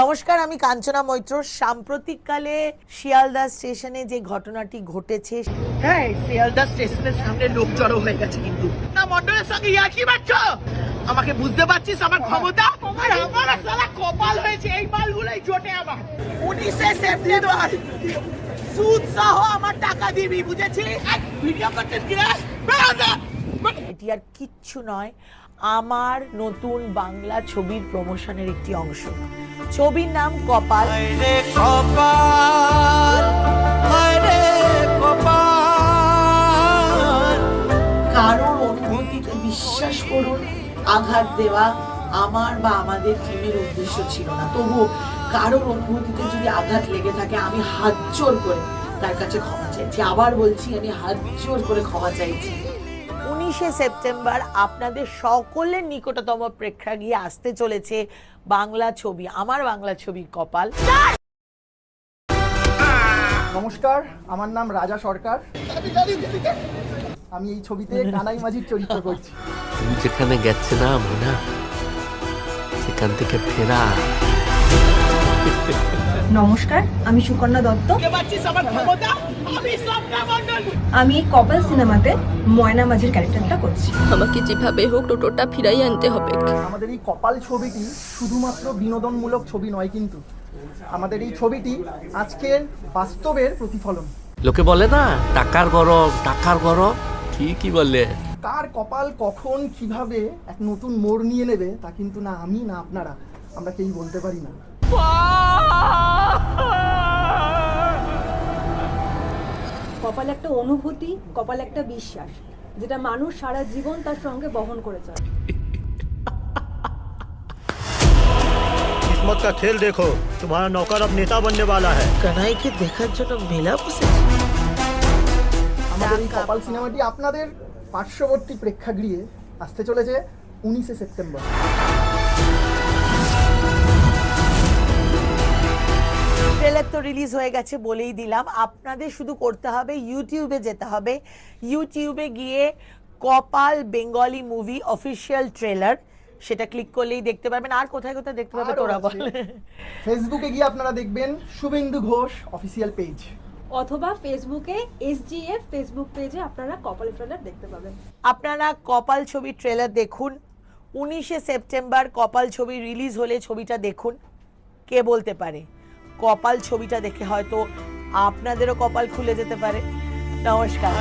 নমস্কার আমি কাঞ্চনা মৈত্র। সাম্প্রতিককালে শিয়ালদা স্টেশনে যে ঘটনাটি ঘটেছে হ্যাঁ শিয়ালদা স্টেশনের সামনে লোক জড়ো হয়ে গেছে কিন্তু। না মন্ডলের সঙ্গে ইয়ার্কি মারছ? আমাকে বুঝতে পারছিস আমার ক্ষমতা? আর আমার সালা কপাল হয়েছে এই মালগুলোই জোটে আমার। উনিশে সেপ্টেম্বর সুদ সহ আমার টাকা দিবি বুঝেছি ভিডিও করতে এটি আর কিচ্ছু নয় আমার নতুন বাংলা ছবির প্রমোশনের একটি অংশ। ছবির নাম কপাল। কারোর অনুভূতিতে বিশ্বাস করুন আঘাত দেওয়া আমার বা আমাদের টিমের উদ্দেশ্য ছিল না। তবুও কারোর অনুভূতিতে যদি আঘাত লেগে থাকে আমি হাত জোর করে তার কাছে ক্ষমা চাইছি। আবার বলছি আমি হাত জোর করে ক্ষমা চাইছি। উনিশে সেপ্টেম্বর আপনাদের সকলের নিকটতম প্রেক্ষাগৃহে আসতে চলেছে বাংলা ছবি আমার বাংলা ছবি কপাল। নমস্কার আমার নাম রাজা সরকার। আমি এই ছবিতে কানাই মাঝির চরিত্র করছি। তুমি যেখানে গেছিলাম না মোনা সেখান থেকে ফেরা। নমস্কার আমি সুকন্যা দত্ত। আমি আমি কপাল সিনেমাতে ময়না মাঝির ক্যারেক্টারটা করছি। আমাকে যেভাবে হোক টোটোটা ফিরাই আনতে হবে। আমাদের এই কপাল ছবিটি শুধুমাত্র বিনোদনমূলক ছবি নয় কিন্তু। আমাদের এই ছবিটি আজকের বাস্তবের প্রতিফলন। লোকে বলে না টাকার গরম টাকার গরম। ঠিকই বলে কার কপাল কখন কীভাবে এক নতুন মোড় নিয়ে নেবে তা কিন্তু না আমি না আপনারা আমরা কেউই বলতে পারি না। কপাল একটা অনুভূতি কপাল একটা বিশ্বাস যেটা মানুষ সারা জীবন তার সঙ্গে বহন করে চলে किस्मत का खेल देखो तुम्हारा नौकर अब नेता बनने वाला है কানাইকে দেখার জন্য মেলা বসেছে আমাদের এই কপাল সিনেমাটি আপনাদের পার্শ্ববর্তী প্রেক্ষাগৃহে আসতে চলেছে উনিশে সেপ্টেম্বর ট্রেলার তো রিলিজ হয়ে গেছে বলেই দিলাম। আপনাদের শুধু করতে হবে ইউটিউবে যেতে হবে। ইউটিউবে গিয়ে Kopal Bengali movie official trailer সেটা ক্লিক করলেই দেখতে পারবেন। আর কোথায় কোথায় দেখতে পাবে আরও তোরা বল। ফেসবুকে গিয়ে আপনারা দেখবেন শুভেন্দু ঘোষ অফিসিয়াল পেজ অথবা ফেসবুকে এসজিএফ ফেসবুক পেজে আপনারা কপাল ট্রেলার দেখতে পাবেন। আপনারা কপাল ছবির ট্রেলার দেখুন। উনিশে সেপ্টেম্বর কপাল ছবি রিলিজ হলে ছবিটা দেখুন। কে বলতে পারে? কপাল ছবিটা দেখে হয়তো আপনাদেরও কপাল খুলে যেতে পারে। নমস্কার।